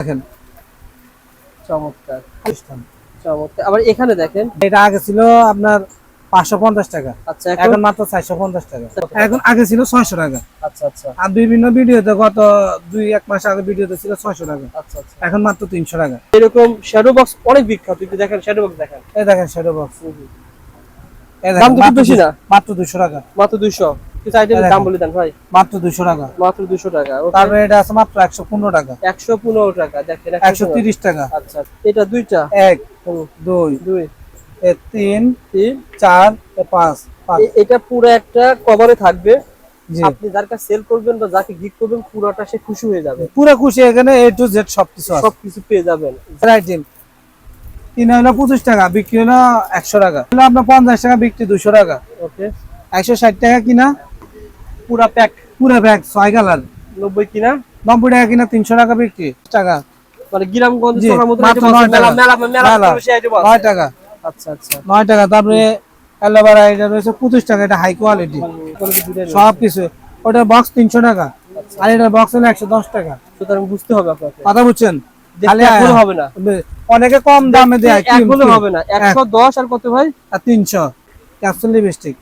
দেখেন। চমৎকার। চমৎকার। আবার এখানে দেখেন। এটা আগে ছিল আপনার পাঁচশো পঞ্চাশ টাকা। আচ্ছা এখন? মাত্র চারশো পঞ্চাশ টাকা। এখন আগে ছিল ছয়শো টাকা। আচ্ছা আচ্ছা। আর বিভিন্ন ভিডিওতে গত দুই এক মাস আগে ভিডিওতে ছিল ছয়শো টাকা। আচ্ছা এখন মাত্র তিনশো টাকা। এরকম শ্যাডো বক্স অনেক বিখ্যাত। একটু দেখেন শ্যাডো বক্স দেখেন। এই দেখেন শ্যাডো বক্স দাম মাত্র বেশি না। দুশো- মাত্র দুশো টাকা। মাত্র দুইশো। কিছু আইটেমের দাম বলে দেন ভাই। মাত্র দুশো টাকা। মাত্র টাকা তারপরে এটা আছে মাত্র একশো পনেরো টাকা। একশো পনেরো টাকা দেখেন একশো তিরিশ টাকা। আচ্ছা এটা দুইটা? তিন তিন। চার পাঁচ। এটা পুরো একটা কভারে থাকবে। আপনি যার কাছে সেল করবেন বা যাকে গিফট করবেন পুরোটা সে খুশি হয়ে যাবে। পুরো খুশি এখানে এ টু জেড সবকিছু সবকিছু পেয়ে যাবেন। আইটেম হলো পঁচিশ টাকা বিক্রি হলো একশো টাকা। আপনার পঞ্চাশ টাকা বিক্রি দুশো টাকা। ওকে একশো ষাট টাকা কিনা। পুরা প্যাক পুরো ব্যাগ ছয় কালার নব্বই কিনা? নব্বই টাকা কিনা তিনশো টাকা বিক্রি টাকা মানে গ্রামগঞ্জ নয় টাকা। আচ্ছা আচ্ছা। নয় টাকা তারপরে অ্যালোভেরা এটা রয়েছে পঁচিশ টাকা এটা হাই কোয়ালিটি। সব কিছু। ওটা বক্স তিনশো টাকা। আর এটা বক্স হলো একশো দশ টাকা। সুতরাং বুঝতে হবে আপনাকে। কথা বুঝছেন? হবে না। অনেকে কম দামে দেয় হবে না। একশো দশ আর কত ভাই? আর তিনশো। ক্যাপসুল লিপস্টিক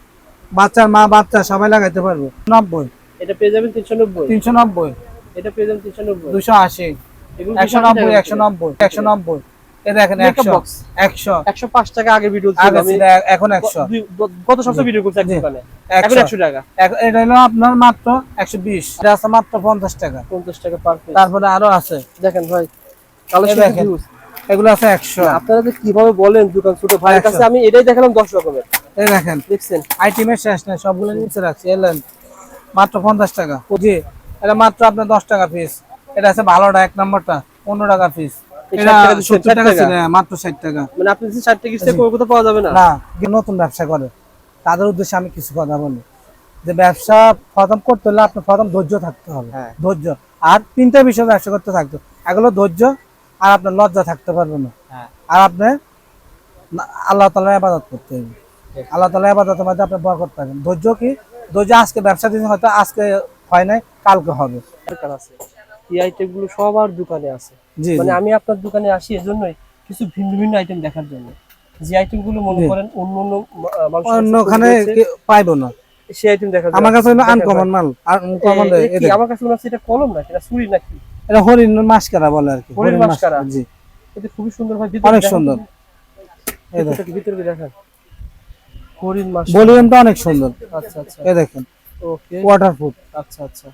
বাচ্চার মা বাচ্চা সবাই লাগাইতে পারবে। নব্বই। এটা পেয়ে যাবেন তিনশো নব্বই। তিনশো নব্বই। এটা পেয়ে যাবেন তিনশো নব্বই। দুশো আশি। একশো নব্বই একশো নব্বই একশো নব্বই। দেখেন একশো একশো। একশো পাঁচ টাকা আগে ভিডিও ছিল। আগে আমি ছিল, এখন একশো। দুই গত সপ্তাহে ভিডিও করছি এক জি। দোকানে এখন একশো একশো টাকা এটা হলো আপনার মাত্র একশো বিশ। এটা আছে মাত্র পঞ্চাশ টাকা। পঞ্চাশ টাকা পার তারপরে আরও আছে। দেখেন ভাই কালেকশন। এগুলো আছে একশো। আপনারা যে কীভাবে বলেন দোকান ছোট ভাইয়ের কাছে আমি এটাই দেখালাম দশ রকমের। এই দেখেন দেখছেন? আইটেমের শেষ নেই সবগুলো নিচে রাখছি এলেন মাত্র পঞ্চাশ টাকা। জি এটা মাত্র আপনার দশ টাকা পিস এটা আছে ভালোটা এক নম্বরটা পনেরো টাকা পিস এটা 60 টাকা দিচ্ছেন, সত্তর 60 টাকা টাকা? ছিল হ্যাঁ, মাত্র ষাট টাকা। মানে আপনি যে ষাট টাকা কিস্তি কোথাও পাওয়া যাবে না? না নতুন ব্যবসা করে তাদের উদ্দেশ্যে আমি কিছু কথা বলি। যে ব্যবসা প্রথম করতে হলে আপনার প্রথম ধৈর্য থাকতে হবে। হ্যাঁ। ধৈর্য। আর তিনটা বিষয় ব্যবসা করতে থাকতো এগুলো ধৈর্য আর আপনার লজ্জা থাকতে পারবে না। হ্যাঁ। আর আপনি আল্লাহ তালা আবাদত করতে হবে। আল্লাহ তালা আবাদতের মধ্যে আপনি বরকত পাবেন। ধৈর্য কি? ধৈর্য আজকে ব্যবসা দিন হয়তো আজকে হয় নাই কালকে হবে। দরকার আছে। এই সবার দোকানে আছে। মানে আমি আপনার দোকানে আসি এজন্যই কিছু ভিন্ন ভিন্ন আইটেম দেখার জন্য। যে আইটেমগুলো মনে করেন অন্য অন্য অন্যখানে পাইবো না। সেই আইটেম দেখার আমার কাছে আনকমন মাল আমার কাছে মনে হচ্ছে এটা কলম না এটা ছুরি নাকি? এটা হরিণ মাস্কারা বলে আর কি। হরিণ হরিণ জি। এটা খুবই সুন্দর ভাই অনেক সুন্দর। এই দেখেন। ভিতরে ভিতরে হরিণ মাস ভলিউমটা অনেক সুন্দর। আচ্ছা আচ্ছা। এই দেখেন। ওকে। ওয়াটারপ্রুফ আচ্ছা আচ্ছা।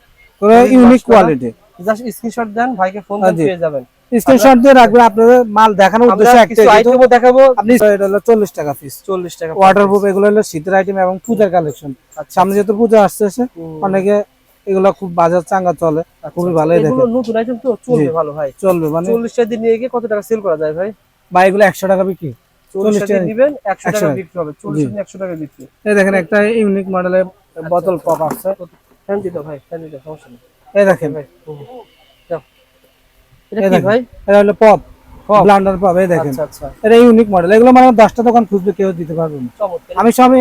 করে ইউনিক কোয়ালিটি জাস্ট স্ক্রিনশট দেন ভাইকে ফোন হ্যাঁ, দেন জি। পেয়ে যাবেন। স্ক্রিনশট দিয়ে রাখবেন আপনাদের মাল দেখানোর উদ্দেশ্যে দেখাবো। আপনি এটা হলো চল্লিশ টাকা পিস চল্লিশ টাকা ওয়াটারপ্রুফ এগুলো হলো শীতের আইটেম এবং পূজার কালেকশন আচ্ছা সামনে যেহেতু পূজা আসতেছে অনেকে এগুলো খুব বাজার চাঙ্গা চলে আচ্ছা, খুবই আচ্ছা। ভালোই দেখে নতুন আইটেম তো চলবে ভালো ভাই। চলবে মানে চল্লিশটা দিন নিয়ে গিয়ে কত টাকা সেল করা যায় ভাই? ভাই এগুলো একশো টাকা বিক্রি। চল্লিশটা দিন টাকা। নিবেন 100 টাকা। বিক্রি হবে। চল্লিশ দিন একশো টাকা বিক্রি। এই দেখেন একটা ইউনিক মডেলের বোতল পপ আছে। ফ্যান দিতে ভাই ফ্যান দিতে সমস্যা নেই। এই দেখেন। ভাই এটা এই কি ভাই? এটা হলো পপ? ব্লান্ডার পপ এই দেখেন। আচ্ছা আচ্ছা। এটা ইউনিক মডেল এগুলো মানে দশটা দোকান খুঁজবে কেউ দিতে পারবে না। আমি সবই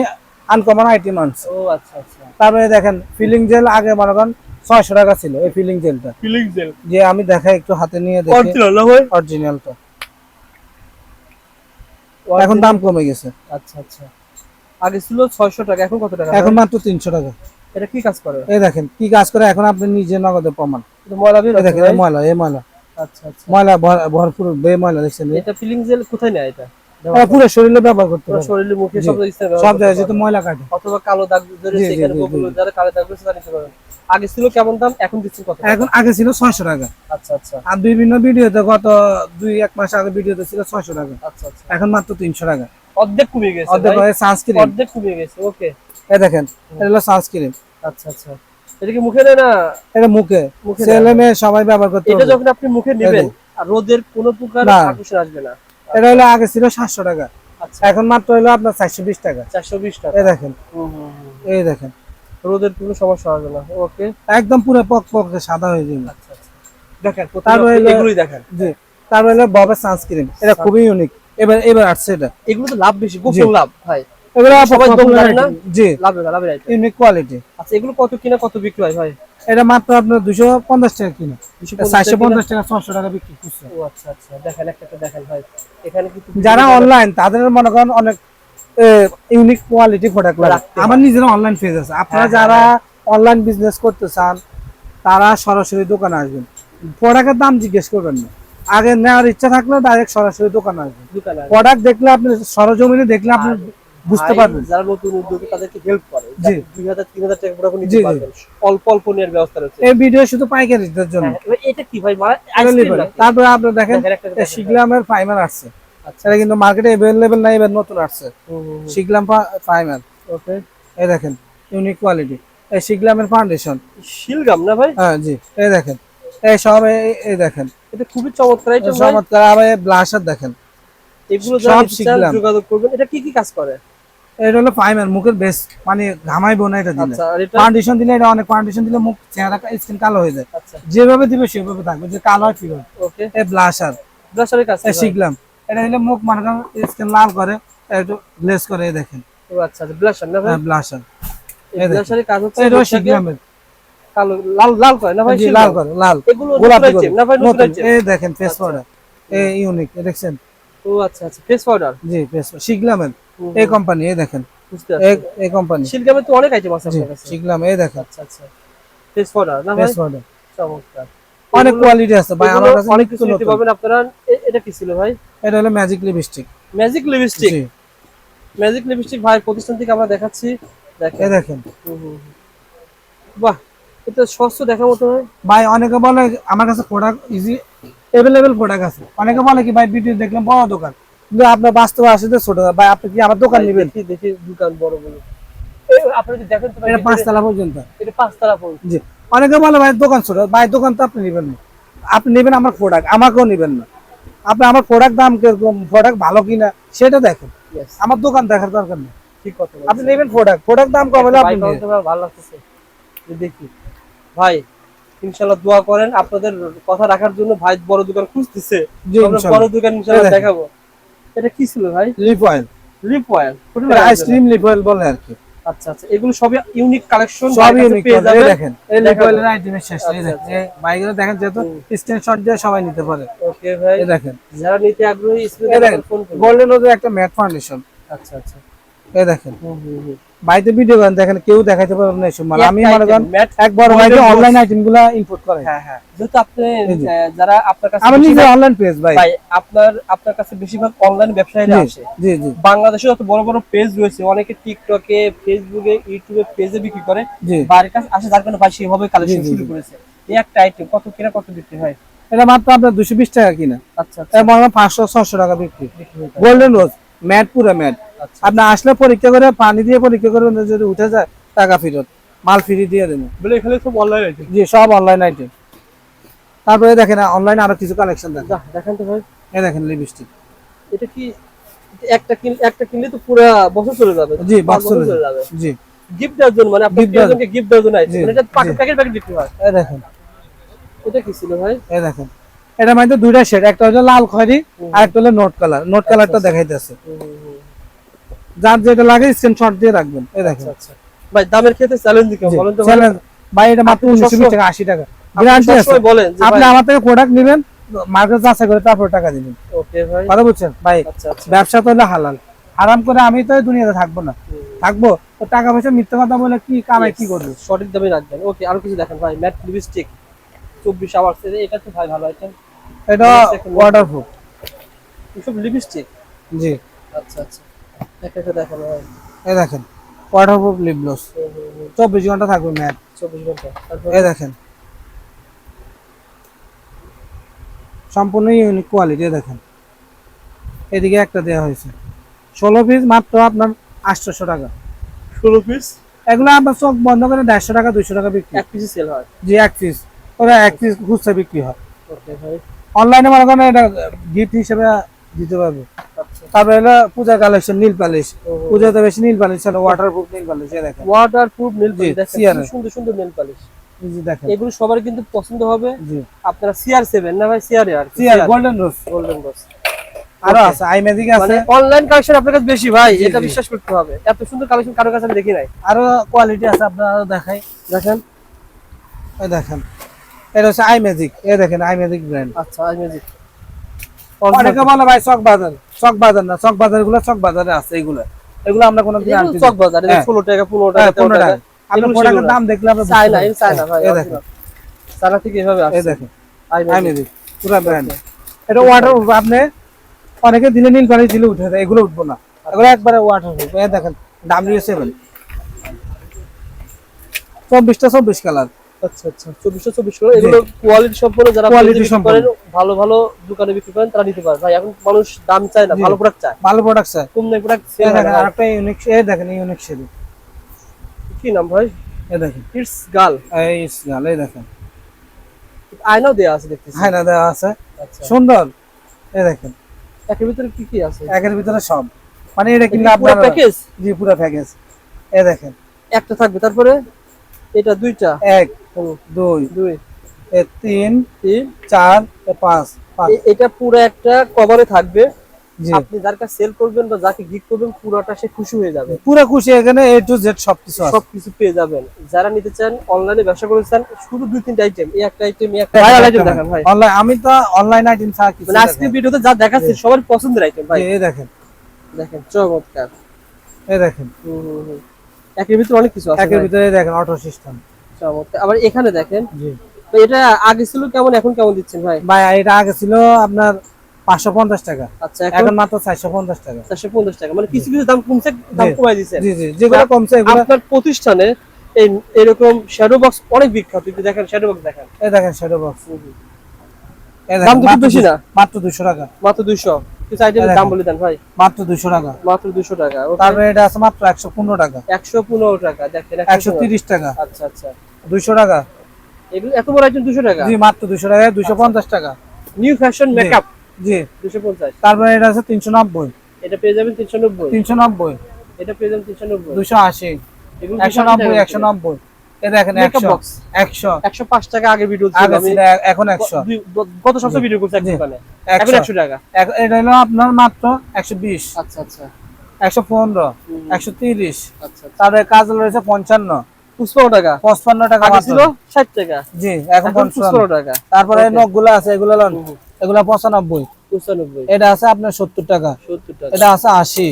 আনকমন আইটেম আনছি ও আচ্ছা আচ্ছা। তারপরে দেখেন ফিলিং জেল আগে মনে করেন ছয়শো টাকা ছিল এই ফিলিং জেলটা ফিলিং জেল যে আমি দেখাই একটু হাতে নিয়ে দেখি। অরিজিনাল না ভাই? অরিজিনালটা এখন দাম কমে গেছে। আচ্ছা আচ্ছা। আগে ছিল 600 টাকা এখন কত টাকা? এখন মাত্র তিনশো টাকা। এটা কি কাজ করে? এই দেখেন কি কাজ করে? এখন আপনি নিজে নগদে প্রমাণ। এটা ময়লা বের এই দেখেন এই ময়লা এই ময়লা। আচ্ছা আচ্ছা। ময়লা ভর- ভরপুর বে ময়লা দেখছেন এটা ফিলিং জেল কোথায় নেয় এটা? পুরো শরীরে ব্যবহার করতে পুরো শরীরে মুখে সব জায়গায় সব জায়গায় যেহেতু ময়লা কাটে। অথবা কালো দাগ ধরে সেখানে। বগুলো যারা কালো দাগ নিতে আগে ছিল কেমন দাম? এখন দিচ্ছেন কত এখন আগে ছিল ছয়শো টাকা। আচ্ছা আচ্ছা। আর বিভিন্ন ভিডিওতে গত দুই এক মাস আগে ভিডিওতে ছিল ছয়শো টাকা। আচ্ছা আচ্ছা। এখন মাত্র তিনশো টাকা। অর্ধেক কমে গেছে অর্ধেক। সানস্ক্রিন অর্ধেক কমে গেছে ওকে এই দেখেন এটা হলো সানস্ক্রিন আচ্ছা আচ্ছা। এটা কি মুখে নেয় না? এটা মুখে। মুখে ছেলে মেয়ে সবাই ব্যবহার করতে এটা যখন আপনি মুখে নেবেন আর রোদের কোনো প্রকার আকর্ষণ আসবে না। এটা হলো আগে ছিল সাতশো টাকা। আচ্ছা। এখন মাত্র হলো আপনার চারশো বিশ টাকা। চারশো বিশ টাকা। এই দেখেন। এই দেখেন। রোদের পুরো সমস্যা হবে না ওকে? একদম পুরো পক পক সাদা হয়ে যাবে। আচ্ছা আচ্ছা। দেখেন তারপরে এগুলোই দেখেন। জি। তারপরে হলো ববের সানস্ক্রিন এটা খুবই ইউনিক এবার এবার আসছে এটা। এগুলো তো লাভ বেশি খুব লাভ ভাই। এগুলো সবাই দম না? জি। লাভে লাভের ইউনিক কোয়ালিটি আচ্ছা এগুলো কত কিনা কত বিক্রি হয় ভাই? এটা মাত্র আপনার দুশো পঞ্চাশ টাকা কিলো। 250 টাকা পঞ্চাশ টাকা বিক্রি করছে। ও আচ্ছা আচ্ছা দেখেন একটা একটা দেখেন ভাই। এখানে কিন্তু যারা অনলাইন তাদের মনে করেন অনেক ইউনিক কোয়ালিটি প্রোডাক্ট লাগে। আমার নিজের অনলাইন পেজ আছে। আপনারা হ্যাঁ, যারা অনলাইন বিজনেস করতে চান তারা সরাসরি দোকানে আসবেন। প্রোডাক্টের দাম জিজ্ঞেস করবেন না। আগে নেওয়ার ইচ্ছা থাকলে ডাইরেক্ট সরাসরি দোকানে আসবেন। প্রোডাক্ট দেখলে আপনি সরজমিনে দেখলে আপনি বুঝতে ভাই, পারবেন। যারা নতুন উদ্যোগে তাদেরকে হেল্প করে। দুই হাজার তিন হাজার টাকা পুরো নিতে। পারবেন। অল্প অল্প নেওয়ার ব্যবস্থা রয়েছে। এই ভিডিও শুধু পাইকারিদের জন্য। হ্যাঁ, এটা কি ভাই? মানে আইসক্রিম নাকি? তারপরে আপনি দেখেন শিগলামের ফাইমার আসছে। আচ্ছা। এটা কিন্তু মার্কেটে অ্যাভেলেবেল নাই এবার নতুন আসছে। শিগলাম ফাইমার ওকে এই দেখেন ইউনিক কোয়ালিটি এই শিগলামের ফাউন্ডেশন শিলগাম না ভাই? হ্যাঁ জি। এই দেখেন এই সব এই- দেখেন। এটা খুবই চমৎকার ভাই। চমৎকার আবার ব্লাশার দেখেন। এগুলো যারা। যোগাযোগ করবেন। এটা কি কি কাজ করে? এটা হলো ফাইমার মুখের মানে ঘামাইবো না এটা দিলে। আচ্ছা ফাউন্ডেশন দিলে এটা অনেক ফাউন্ডেশন দিলে মুখ চেহারা স্কিন কালো হয়ে যায়। আচ্ছা। যেভাবে দিবে সেভাবে থাকবে যে কালো হয় ওকে এই ব্লাশার কাজ ভাই? শিখলাম। এটা মুখ মানে স্কিন লাল করে একটু গ্লেজ করে দেখেন। ও আচ্ছা আচ্ছা ব্রাশার না ভাই? ব্লাশার এই এই দেখেন। ব্রাশারের কাজ হচ্ছে এটা শিখলামের কালো লাল লাল করে না ভাই লাল করে? লাল। এগুলো গোলাপি না ভাই এই দেখেন ফেস পাউডার এই ইউনিক দেখছেন? ও আচ্ছা আচ্ছা ফেস পাউডার জি ফেস শিখলামের এই কোম্পানি এই দেখেন। এই কোম্পানি শিলগামে তো অনেক আইটেম আছে আপনার কাছে। এই দেখেন। আচ্ছা আচ্ছা। ফেস পাউডার না ফেস পাউডার চমৎকার। অনেক কোয়ালিটি আছে ভাই আমার কাছে অনেক কিছু নিতে। পারবেন আপনারা। এটা কি ছিল ভাই? এটা হলো magic lipstick magic lipstick magic lipstick ভাই প্রতিষ্ঠান থেকে আমরা দেখাচ্ছি। দেখেন। দেখেন। বাহ এটা সস্ত দেখার মতো ভাই অনেকে বলে আমার কাছে প্রোডাক্ট ইজি অ্যাভেলেবেল প্রোডাক্ট আছে। অনেকে বলে কি ভাই ভিডিও দেখলাম বড় দোকান। কিন্তু আপনার বাস্তবে আসলে ছোট দোকান। ভাই আপনি কি আমার দোকান নেবেন? দেখি দেখি দোকান বড় বড় আপনি যদি দেখেন এটা পাঁচতলা পর্যন্ত। এটা পাঁচতলা পর্যন্ত। জি। অনেকে বলে ভাই দোকান ছোট। ভাই দোকান তো আপনি নেবেন না। আপনি নেবেন আমার প্রোডাক্ট আমাকেও নেবেন না। আপনি আমার প্রোডাক্ট দাম কীরকম প্রোডাক্ট ভালো কিনা সেটা দেখেন। আমার দোকান দেখার দরকার নেই। ঠিক কথা আপনি নেবেন প্রোডাক্ট প্রোডাক্ট দাম কম হলে আপনি ভাই নেবেন। কত ভালো লাগতেছে। দেখি। ভাই ইনশাআল্লাহ দোয়া করেন আপনাদের কথা রাখার জন্য ভাই বড় দোকান খুঁজতেছে। বড় দোকান ইনশাআল্লাহ দেখাবো। এটা কি ছিল ভাই? Lip oil lip oil ice cream lip oil বলে আর কি। আচ্ছা আচ্ছা। এগুলো সবই ইউনিক কালেকশন সবই ইউনিক পেয়ে এই দেখেন। এই লিপ অয়েলের আইটেমের শেষ। এই আচ্ছা, দেখেন। এই বাইকগুলো দেখেন যেহেতু স্ক্রিনশট দিয়ে সবাই নিতে পারে। ওকে ভাই। এই দেখেন। যারা নিতে আগ্রহী স্ক্রিনে দেখেন। ফোন করুন। গোল্ডেন ওদের একটা ম্যাট ফাউন্ডেশন আচ্ছা আচ্ছা। এই দেখেন। হুম হুম। বাড়িতে ভিডিও করেন দেখেন কেউ দেখাইতে পারবে না এসব মাল। আমি মনে করেন item, ম্যাট এক বড় ভাই Golden অনলাইন আইটেমগুলা ইম্পোর্ট করে। হ্যাঁ হ্যাঁ। যেহেতু আপনি যারা আপনার কাছে নিজের বেশিরভাগ- অনলাইন পেজ ভাই। ভাই আপনার আপনার কাছে বেশিরভাগ অনলাইন ব্যবসায়ীরা আসে। জি জি। বাংলাদেশে যত বড় বড় পেজ রয়েছে অনেকে টিকটকে ফেসবুকে ইউটিউবে পেজে বিক্রি করে। জি। বাড়ির কাছে আসে যার কারণে ভাই সেভাবে কালেকশন শুরু করেছে। এই একটা আইটেম কত কিনা কত বিক্রি হয়? এটা মাত্র আপনার দুশো বিশ টাকা কিনা। আচ্ছা আচ্ছা। এটা মনে হয় পাঁচশো ছশো টাকা বিক্রি। গোল্ডেন রোজ ম্যাট পুরো ম্যাট আপনি আসলে পরীক্ষা করে পানি দিয়ে পরীক্ষা করবেন যদি উঠে যায় টাকা ফেরত। মাল ফ্রি দিয়ে দেবেন। বলে এখানে সব অনলাইন আইটেম জি সব অনলাইন আইটেম তারপরে দেখেন অনলাইন আরও কিছু কালেকশন দেখেন। দেখেন তো ভাই। এই দেখেন লিপস্টিক এটা কি একটা কিন একটা কিনলে তো পুরো বছর চলে যাবে। জি বক্স চলে যাবে। জি। গিফট দেওয়ার জন্য মানে আপনার Gift গিফট দেওয়ার জন্য জি, মানে এটা। প্যাকেট প্যাকেট বিক্রি হয়। এই দেখেন। এটা কি ছিল ভাই? এই দেখেন। এটা মানে দুইটা শেড একটা হলো লাল খয়েরি আর একটা হলো নোট কালার নোট কালারটা দেখাইতেছে। যার যেটা লাগে স্ক্রিনশট দিয়ে রাখবেন। এই দেখেন। আচ্ছা আচ্ছা। ভাই দামের ক্ষেত্রে চ্যালেঞ্জ দিকে বলেন তো challenge। ভাই এটা মাত্র আপনি উনিশশো সবসময়- টাকা আশি টাকা। গ্যারান্টি আছে। বলেন আপনি আমার থেকে প্রোডাক্ট নেবেন মার্কেট যাচাই করে তারপর টাকা দিবেন। ওকে ভাই। কথা বুঝছেন ভাই আচ্ছা ব্যবসা তো হলো হালাল। আরাম করে আমি তো দুনিয়াতে থাকব না। থাকব? তো টাকা পয়সা মিথ্যা কথা বলে কি কামাই কি করব? সঠিক দামে রাখবেন। ওকে আরও কিছু দেখেন ভাই ম্যাট লিপস্টিক চব্বিশ আওয়ার্স এটা তো ভাই ভালো আইটেম এটা ওয়াটারপ্রুফ এসব লিপস্টিক জি। আচ্ছা আচ্ছা। দেখেন এই দেখেন লিপ গ্লোস হুম, হুম, হুম। চব্বিশ ঘণ্টা থাকবে ম্যাট চব্বিশ ঘণ্টা। এই দেখেন। সম্পূর্ণ ইউনিক কোয়ালিটি দেখেন। এদিকে একটা দেওয়া হয়েছে। ষোলো পিস মাত্র আপনার আটশোশো টাকা। ষোলো পিস এগুলো আপনার চোখ বন্ধ করে দেড়শো টাকা দুইশো টাকা বিক্রি। এক পিসে সেল হয়? জি এক পিস ওরা এক পিস খুচরা বিক্রি হয়। অনলাইনে মনে করেন এটা গিফট হিসেবে দিতে পারবে। তারপরে হলো পূজা কালেকশন নীল পালিশ পূজাতে বেশি নীল পালিশ ছিল ওয়াটার প্রুফ নীল পালিশ দেখেন ওয়াটার প্রুফ নেল পালিশ সুন্দর সুন্দর নেল পালিশ দেখেন। এগুলো সবার কিন্তু পছন্দ হবে। আপনারা সিআর সেভেন না ভাই সিআর আর CR golden rose golden boss আরও আছে আই ম্যাজিক মানে আছে অনলাইন কালেকশন আপনার কাছে বেশি ভাই এটা বিশ্বাস করতে হবে। এত সুন্দর কালেকশন কারও কাছে আমি দেখি নাই। আরও কোয়ালিটি আছে আপনারা আরও দেখাই। দেখেন। এই দেখেন। এটা হচ্ছে আই ম্যাজিক এই দেখেন আই ম্যাজিক ব্র্যান্ড আচ্ছা আই ম্যাজিক অনেকে বলে ভাই চক বাজার চক বাজার না চক বাজারগুলো চক বাজারে আছে এগুলো। এগুলো আমরা কোনো দিন আনতে চক বাজার হ্যাঁ। ষোলো টাকা পনেরো হ্যাঁ, টাকা তেরো পনেরো টাকা আপনি প্রোডাক্টের দাম দেখলে আপনি চায়না পারবেন। এই চায়না ভাই এই দেখেন। চায়না থেকে এভাবে এই দেখেন। ম্যাজিক পুরো ব্র্যান্ড এটা ওয়াটার আপনি অনেকে দিলে নীল পানি দিলে উঠে যায় এগুলো উঠবো না। এগুলো একবারে ওয়াটার এই দেখেন ডাব্লিউ সেভেন চব্বিশটা চব্বিশ কালার আচ্ছা আচ্ছা চব্বিশশো চব্বিশ করে। এগুলো কোয়ালিটি সম্পন্ন যারা Quality quality সম্পন্ন। ভালো ভালো দোকানে বিক্রি করেন তারা নিতে পারে। ভাই এখন মানুষ দাম চায় না ভালো প্রোডাক্ট চায়। ভালো প্রোডাক্ট স্যার কম দামি প্রোডাক্ট এই দেখেন আরেকটা ইউনিক এই দেখেন ইউনিক সেরি কি নাম ভাই? এই দেখেন। ইটস গার্ল এই গাল এই দেখেন। আয়নাও দেয়া আছে দেখতেছি। দেওয়া আছে। আচ্ছা। সুন্দর। এই দেখেন। একের ভিতরে কি কি আছে? একের ভিতরে সব। মানে এটা কিনলে আপনার প্যাকেজ জি পুরো প্যাকেজ এই দেখেন। একটা থাকবে তারপরে? এটা দুইটা? এক দুই দুই। তিন তিন চার পাঁচ এটা পুরো একটা কভারে থাকবে। আপনি যার কাছে সেল করবেন বা যাকে গিফট করবেন পুরোটা সে খুশি হয়ে যাবে। পুরো খুশি এখানে এ টু জেড সবকিছু পেয়ে যাবেন। যারা নিতে চান অনলাইনে ব্যবসা করতে চান শুধু দুই তিনটা আইটেম এই একটা আইটেম এই একটা আইটেম দেখান ভাই। অনলাইন আমি তো অনলাইন আইটেম ছাড়া কিছু মানে আজকে ভিডিওতে যা দেখাচ্ছে সবার পছন্দের আইটেম ভাই। এই দেখেন। দেখেন চমৎকার। এই দেখেন। হুম। একের ভিতরে অনেক কিছু আছে একের ভিতরে দেখেন অটো সিস্টেম চমৎকার। আবার এখানে দেখেন জি। তো এটা আগে ছিল কেমন এখন কেমন দিচ্ছেন ভাই? ভাই এটা আগে ছিল আপনার পাঁচশো পঞ্চাশ টাকা। আচ্ছা এখন? মাত্র চারশো পঞ্চাশ টাকা। চারশো পঞ্চাশ টাকা। মানে কিছু কিছু দাম কমছে দাম। কমাই দিচ্ছেন জি জি যেগুলো কমছে এগুলো আপনার প্রতিষ্ঠানে এই এরকম শ্যাডো বক্স অনেক বিখ্যাত। একটু দেখেন শ্যাডো বক্স দেখেন। এই দেখেন শ্যাডো বক্স এই দাম তো বেশি না। মাত্র দুশো টাকা। মাত্র দুইশো কিছু টাকা। মাত্র 200 টাকা তারপরে এটা আছে মাত্র 115 এগুলো এত বড় আইটেম 200 টাকা? জি মাত্র 200 টাকা 250 টাকা। নিউ ফ্যাশন মেকআপ জি। 250 তারপরে এটা আছে 390 এটা পেয়ে যাবেন 390 390 এটা পেয়ে যাবেন 390 280 190 190 এ দেখেন টাকা আগে ভিডিও ছিল আমি। এখন গত সপ্তাহে ভিডিও করছি এখন টাকা। এটা হলো আপনার মাত্র একশো বিশ। আচ্ছা আচ্ছা। একশো পনেরো হুম। একশো তিরিশ। আচ্ছা আচ্ছা। তারপরে কাজ রয়েছে পঞ্চান্ন। পুষ্পান্ন টাকা। পঁচপান্ন টাকা ছিল ষাট টাকা। জি এখন পঞ্চান্ন। টাকা। তারপরে. নখগুলো আছে এগুলো এগুলো পঁচানব্বই। এটা আছে আপনার সত্তর টাকা। এটা আছে আশি।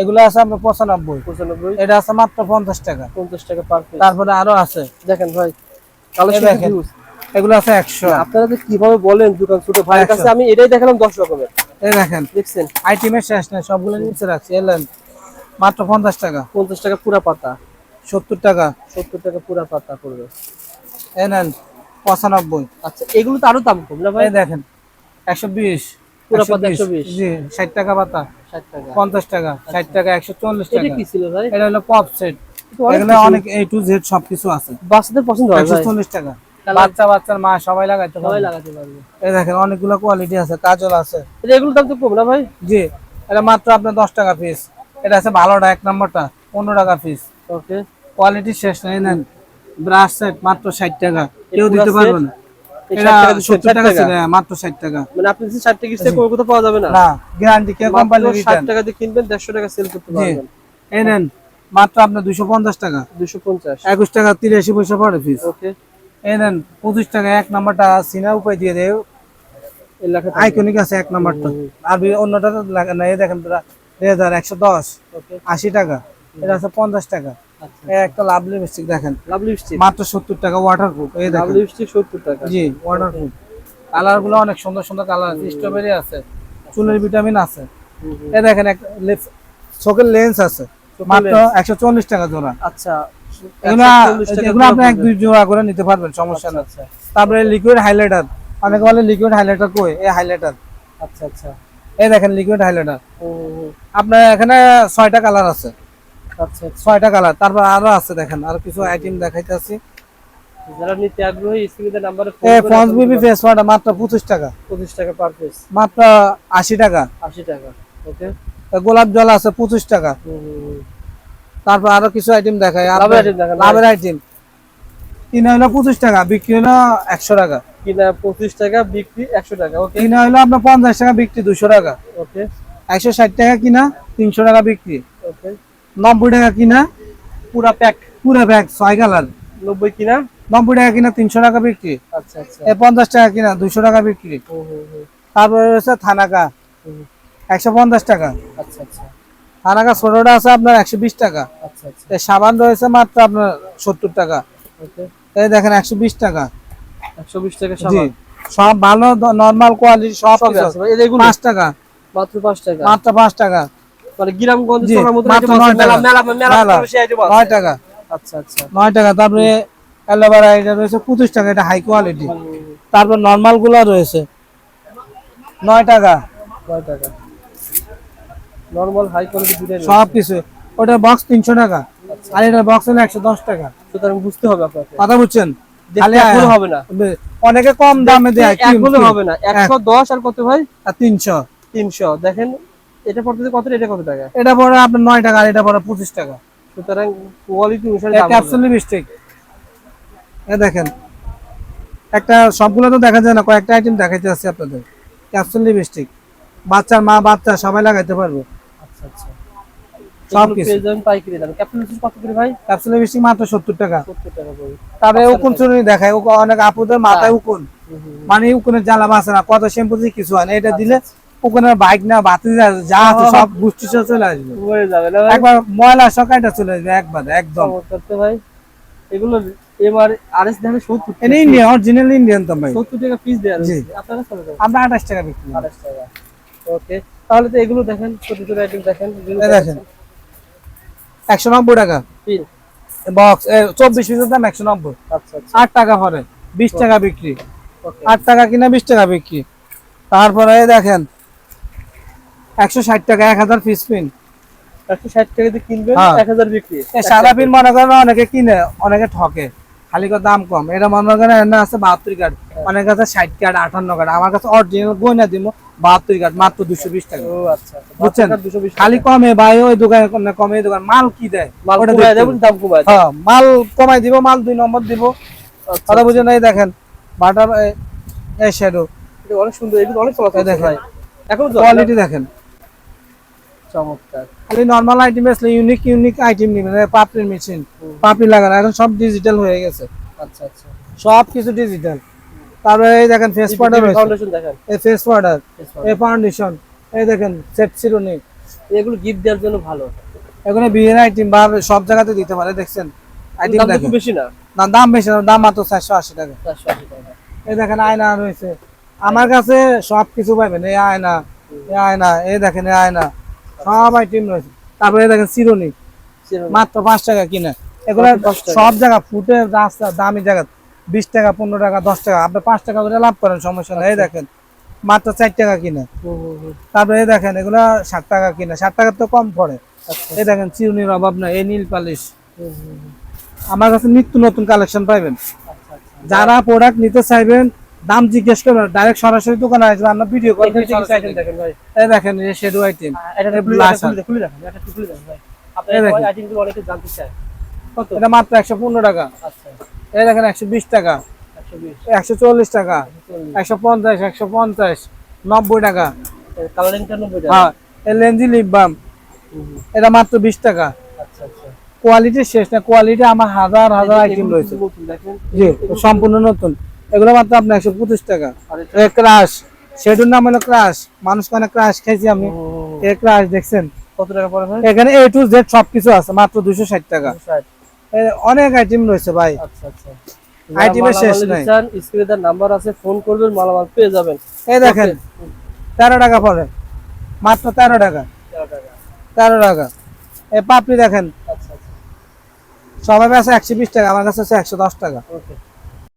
এগুলো আছে আপনার পঁচানব্বই। পঁচানব্বই। এটা আছে মাত্র পঞ্চাশ টাকা। পঞ্চাশ টাকা তারপরে আরও আছে। দেখেন ভাই দেখেন। এগুলো আছে একশো। আপনারা যে কীভাবে বলেন দোকান ছোট ভাইয়ের কাছে আমি এটাই দেখালাম দশ রকমের। এই দেখেন দেখছেন? আইটেমের শেষ নেই সবগুলো নিচে রাখছি। এলেন মাত্র পঞ্চাশ টাকা। পঞ্চাশ টাকা পুরা পাতা। সত্তর টাকা। সত্তর টাকা পুরা পাতা পড়বে। নেন পঁচানব্বই। আচ্ছা এগুলো তো আরও দাম কম না ভাই? দেখেন একশো বিশ। পুরো পাতা 120, 120 জি ষাট টাকা পাতা। টাকা। পঞ্চাশ টাকা ষাট টাকা একশো চল্লিশ এটা টাকা। কি ছিল ভাই? এটা হলো পপ সেট। এগুলো অনেক এ টু জেড সবকিছু আছে। বাচ্চাদের পছন্দ হয় একশো ভাই। চল্লিশ টাকা। বাচ্চা বাচ্চার মা সবাই লাগাইতে সবাই লাগাতে পারবে। এই দেখেন অনেকগুলো কোয়ালিটি আছে কাজল আছে। দাম তো কম না ভাই? জি এটা মাত্র আপনার দশ টাকা পিস এটা আছে ভালোটা এক নম্বরটা পনেরো টাকা পিস ওকে কোয়ালিটি শেষ নেই নেন। ব্রাশ সেট মাত্র ষাট টাকা। কেউ দিতে? পারবে না। মাত্র ষাট টাকা। মানে আপনি যদি ষাট টাকা কোথাও পাওয়া যাবে না। না গ্যারান্টি কোম্পানি ষাট টাকা দিয়ে কিনবেন দেড়শো টাকা সেল করতে পারবেন। এই নেন মাত্র আপনার দুশো পঞ্চাশ টাকা। দুশো পঞ্চাশ। একুশ টাকা তিরাশি পয়সা পড়ে পিস ওকে এই নেন পঁচিশ টাকা এক নাম্বারটা সিনা উপায় দিয়ে দেয় আইকনিক আছে এক নাম্বারটা। আর অন্যটা দেখেন একশো দশ। আশি টাকা। এটা আছে পঞ্চাশ টাকা। আচ্ছা একটা দেখেন। লিপস্টিক মাত্র সত্তর টাকা ওয়াটার প্রুফ এই দেখেন। লিপস্টিক সত্তর টাকা। জি ওয়াটার প্রুফ কালারগুলো অনেক সুন্দর সুন্দর কালার আছে স্ট্রবেরি আছে চুলের ভিটামিন আছে। দেখেন একটা চোখের লেন্স আছে। মাত্র একশো চল্লিশ টাকা জোড়া। আচ্ছা এগুলো 140 টাকা এগুলো আপনি এক দুই জোড়া করে নিতে পারবেন সমস্যা না আচ্ছা তারপরে লিকুইড হাইলাইটার অনেকে বলে লিকুইড হাইলাইটার কই? এই হাইলাইটার আচ্ছা আচ্ছা। এই দেখেন লিকুইড হাইলাইটার। আপনার এখানে ছয়টা কালার আছে। আচ্ছা আচ্ছা। ছয়টা কালার তারপর আরও আছে দেখেন আর কিছু আইটেম দেখাইতেছি যারা নিতে আগ্রহী স্ক্রিনের নাম্বারে ফোন করে ফন্স বিবি ফেস ওয়াটার মাত্র পঁচিশ টাকা। পঁচিশ টাকা পার পিস মাত্র আশি টাকা। আশি টাকা ওকে। গোলাপ জল আছে পঁচিশ টাকা। তারপর আরও কিছু আইটেম দেখায় লাভের দেখান, লাভের আইটেম কিনে হলো পঁচিশ টাকা বিক্রি হলো একশো টাকা। কিনা পঁচিশ টাকা বিক্রি একশো টাকা ওকে। কিনা হলো আপনার পঞ্চাশ টাকা বিক্রি দুশো টাকা। ওকে। একশো ষাট টাকা কিনা তিনশো টাকা বিক্রি। ওকে। নব্বই টাকা কিনা পুরা প্যাক পুরো ব্যাগ ছয় কালার নব্বই কিনা? নব্বই টাকা কিনা তিনশো টাকা বিক্রি। আচ্ছা আচ্ছা। এ পঞ্চাশ টাকা কিনা দুশো টাকা বিক্রি। তারপরে রয়েছে থানাকা। একশো পঞ্চাশ টাকা। আচ্ছা আচ্ছা। থানাকা ছোটটা আছে আপনার একশো বিশ টাকা। আচ্ছা আচ্ছা। সাবান রয়েছে মাত্র আপনার সত্তর টাকা। এই দেখেন একশো বিশ টাকা। একশো বিশ টাকা সাবান। সব ভালো নর্মাল কোয়ালিটি সব আছে পাঁচ টাকা। মাত্র পাঁচ টাকা। মাত্র পাঁচ টাকা। মানে গ্রামগঞ্জ নয় টাকা। মেলা মেলা মেলা। বেশি আছে। নয় টাকা। আচ্ছা আচ্ছা। নয় টাকা তারপরে অ্যালোভেরা এটা রয়েছে পঁচিশ টাকা এটা হাই কোয়ালিটি তারপর নর্মালগুলো রয়েছে। নয় টাকা। নয় টাকা। নর্মাল হাই কোয়ালিটি সব কিছু। ওটা বক্স তিনশো টাকা। আর এটা বক্স হলো একশো দশ টাকা। সুতরাং বুঝতে হবে আপনাকে। কথা বুঝছেন? হবে না। অনেকে কম দামে দেয় হবে না। একশো দশ আর কত ভাই? আর তিনশো। তিনশো। দেখেন এটা পড়তে কত? এটা কত টাকা? এটা পরে আপনার নয় টাকা আর এটা পরে পঁচিশ টাকা। সুতরাং কোয়ালিটি অনুসারে। ক্যাপসুল এ দেখেন একটা সবগুলো তো দেখা যায় না কয়েকটা আইটেম দেখাইতে আসছে আপনাদের। ক্যাপসুল লিপস্টিক বাচ্চার মা বাচ্চা সবাই লাগাইতে পারবে। আচ্ছা আচ্ছা। সব কিছু। পেয়ে পাইকারি দাম। ক্যাপ্টেন কত করে ভাই? ক্যাপসুল লিপস্টিক মাত্র সত্তর টাকা। সত্তর টাকা করে। তবে উকুন চুনি দেখায় অনেক আপুদের মাথায় উকুন। হুম, হুম, মানে উকুনের জ্বালা বাঁচে না কত শ্যাম্পু দিয়ে কিছু হয় না। এটা দিলে উকুনের বাইক না বাতি যা আছে সব গুষ্টি চলে আসবে। হয়ে যাবে না একবার ময়লা সকালটা চলে আসবে একবার একদম। চমৎকার তো ভাই। এগুলো এবার আরএস দেখে সত্তর এটা ইন্ডিয়ান অরিজিনাল ইন্ডিয়ান তো ভাই। সত্তর টাকা পিস। আপনারা টাকা আমরা আঠাশ টাকা বিক্রি করি। আঠাশ টাকা। ওকে। তাহলে তো এগুলো দেখেন ছোট ছোট আইটেম দেখেন দেখেন। একশো নব্বই টাকা। বক্স চব্বিশ পিসের দাম একশো নব্বই। আচ্ছা আচ্ছা। টাকা পরে টাকা বিক্রি। টাকা কিনা বিশ টাকা বিক্রি। তারপরে দেখেন একশো ষাট টাকা এক হাজার পিস পিন একশো ষাট টাকা দিয়ে কিনবেন হ্যাঁ। এক হাজার বিক্রি। সাদা পিন মনে করেন অনেকে কিনে অনেকে ঠকে। খালি দাম কম। এটা মনে করেন আছে বাহাত্তর কার্ড অনেক কাছে ষাট কার্ড আটান্ন কার্ড আমার কাছে অরিজিনাল গয়না দিব বাহাত্তর কার্ড মাত্র দুশো বিশ টাকা। ও আচ্ছা। আচ্ছা বুঝছেন? খালি কমে ভাই ওই দোকানে কমে কমে দোকান। মাল কি দেয়। দাম কমায় হ্যাঁ মাল কমাই দিব মাল দুই নম্বর দিব। আচ্ছা, কথা বুঝে নাই দেখেন। বাটার এই শ্যাডো এটা অনেক সুন্দর এগুলো অনেক চলাচল দেখেন। এখন কোয়ালিটি দেখেন। চমৎকার। খালি নর্মাল আইটেম আসলে ইউনিক ইউনিক আইটেম নেবেন পাপড়ির মেশিন পাপড়ি লাগানো এখন সব ডিজিটাল হয়ে গেছে। আচ্ছা আচ্ছা। সব কিছু ডিজিটাল তারপরে এই দেখেন ফেস পাউডার ফাউন্ডেশন দেখেন। এই ফেস পাউডার এই ফাউন্ডেশন এই দেখেন সেট সিরোনি এগুলো গিফট দেওয়ার জন্য ভালো। এখানে বিয়ের আইটেম বা সব জায়গাতে দিতে পারে দেখছেন? আইটেম দেখেন। বেশি না। না দাম বেশি না দাম মাত্র টাকা। এই দেখেন আয়না রয়েছে। আমার কাছে সব কিছু পাইবেন এই আয়না এই আয়না এই দেখেন এই আয়না। সব আইটেম রয়েছে। তারপরে দেখেন চিরুনি। মাত্র পাঁচ টাকা কিনে। এগুলো। সব জায়গা ফুটে রাস্তা দামি জায়গা। বিশ টাকা পনেরো টাকা দশ টাকা। আপনি পাঁচ টাকা করে লাভ করেন সমস্যা নেই। এই দেখেন মাত্র চার টাকা কিনে। তারপরে এই দেখেন এগুলো ষাট টাকা কিনে। ষাট টাকা তো কম পড়ে। আচ্ছা। এই দেখেন চিরুনির অভাব নাই। এই নীল পালিশ। আমার কাছে নিত্য নতুন কালেকশন পাইবেন। আচ্ছা আচ্ছা। যারা প্রোডাক্ট নিতে চাইবেন দাম জিজ্ঞেস করবেন ডাইরেক্ট সরাসরি দোকানে আসবেন আমরা ভিডিও কল এখানে কিছু item দেখেন ভাই। এই দেখেন এই শ্যাডো আইটেম এটা খুলে। খুলে দেখেন এটা খুলে দেখেন ভাই। এই দেখেন। আইটেমগুলো অনেকে জানতে চায় কত? এটা মাত্র একশো পনেরো টাকা। আচ্ছা। এই দেখেন একশো বিশ টাকা। একশো বিশ। একশো চল্লিশ টাকা। একশো পঞ্চাশ একশো পঞ্চাশ নব্বই টাকা। কালারিংটা নব্বই টাকা। হ্যাঁ এই লেন্জি লিপ বাম। এটা মাত্র বিশ টাকা। আচ্ছা আচ্ছা। কোয়ালিটি শেষ না কোয়ালিটি আমার হাজার হাজার আইটেম রয়েছে। জি সম্পূর্ণ নতুন। এগুলো মাত্র আপনার একশো পঁচিশ টাকা। ক্রাশ সেটুর নাম হলো ক্রাশ। মানুষ কানে ক্রাশ খাইছি আমি। এ ক্রাশ দেখছেন? কত টাকা এখানে এ টু জেড সবকিছু আছে মাত্র দুশো ষাট টাকা। অনেক আইটেম রয়েছে ভাই। আচ্ছা আচ্ছা। আইটেমের শেষ নাই। স্ক্রিনে নাম্বার আছে ফোন করবেন মালামাল পেয়ে যাবেন। এই দেখেন তেরো টাকা পড়ে। মাত্র তেরো টাকা। তেরো টাকা। এই পাপড়ি দেখেন। আচ্ছা সবাই আছে একশো বিশ টাকা আমার কাছে আছে একশো দশ টাকা। ওকে।